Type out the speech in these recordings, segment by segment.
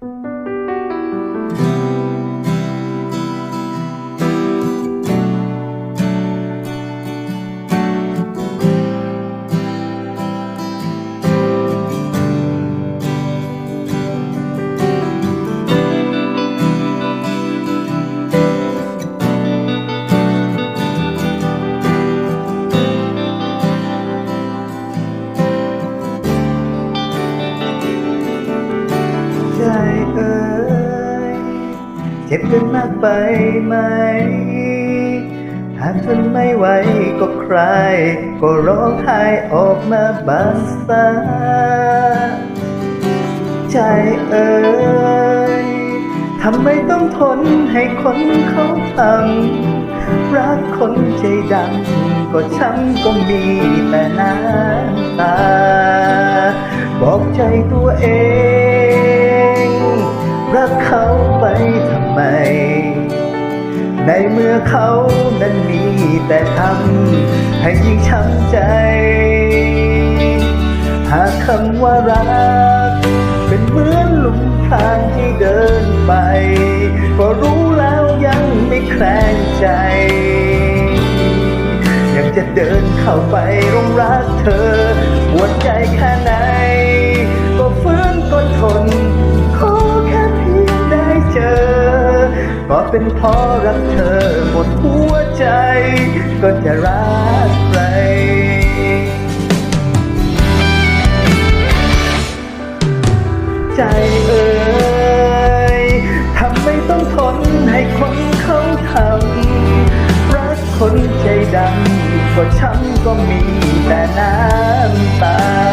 ใเจ็บกันมากไปไหม หากทนไม่ไหวก็ใคร ก็ร้องไห้ออกมาบางสาใจเอ่ยทำไมต้องทนให้คนเขาทำรักคนใจดำก็ช้ำก็มีแต่น้ำตา บอกใจตัวเอง รักเขาไปทำ ไมในเมื่อเขานั้นมีแต่ทำให้ยิ่งช้ำใจ หากคำว่ารัก เป็นเหมือนหลุมทางที่เดินไป ก็รู้แล้วยังไม่แคลงใจยังจะเดินเข้าไปรงรักเธอปวดใจแค่ไหน เป็นเพราะรักเธอหมดหัวใจ ก็จะรักใครใจเอ่ยทำไม่ต้องทนให้คนเขาทำรักคนใจดำก็ช้ำก็มีแต่น้ำตา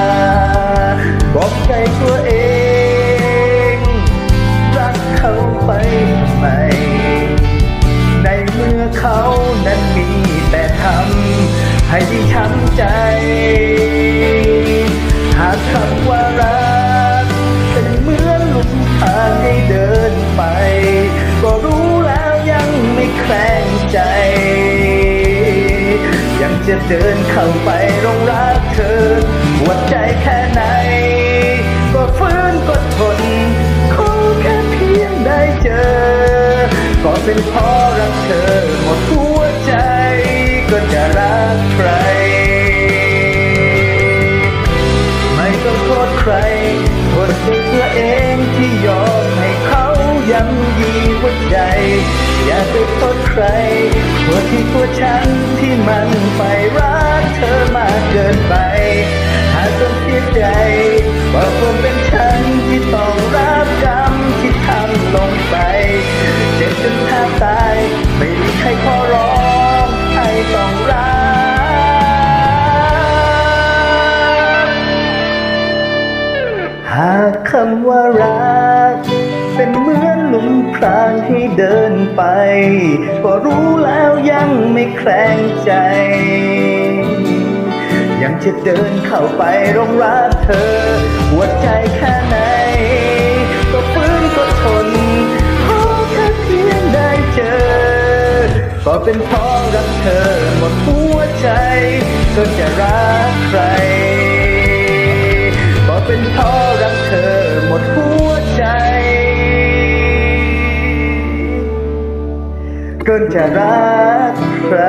ให้ยิ่งช้ำใจ หากคำว่ารักเป็นเหมือนลุมทางให้เดินไป ก็รู้แล้วยังไม่แคลงใจ ยังจะเดินเข้าไปรงรักเธอหัวใจแค่ไหน ก็ฟื้นก็ทนขอแค่เพียงได้เจอ ก็เป็นเพราะรักเธอหมดหัว ย้ำยีหัวใจอย่าไปโทษใครโทษที่ตัวฉันที่มันไปรักเธอมากเกินไป หากต้องเสียใจก็คงเป็นฉันที่ต้องรับกรรมที่ทำลงไป เจ็บจนแทบตายไม่มีใครขอร้องให้ต้องรักหากคำว่ารัก อนหลุมพรางให้เดินไป ก็รู้แล้วยังไม่แคลงใจ ยังจะเดินเข้าไปรงรักเธอ หัวใจแค่ไหน ก็ฟื้นก็ทนขอแค่เพียงได้เจอ ก็เป็นเพราะรักเธอหมดหัวใจ ก็จะรักใคร ก็จะรักใคร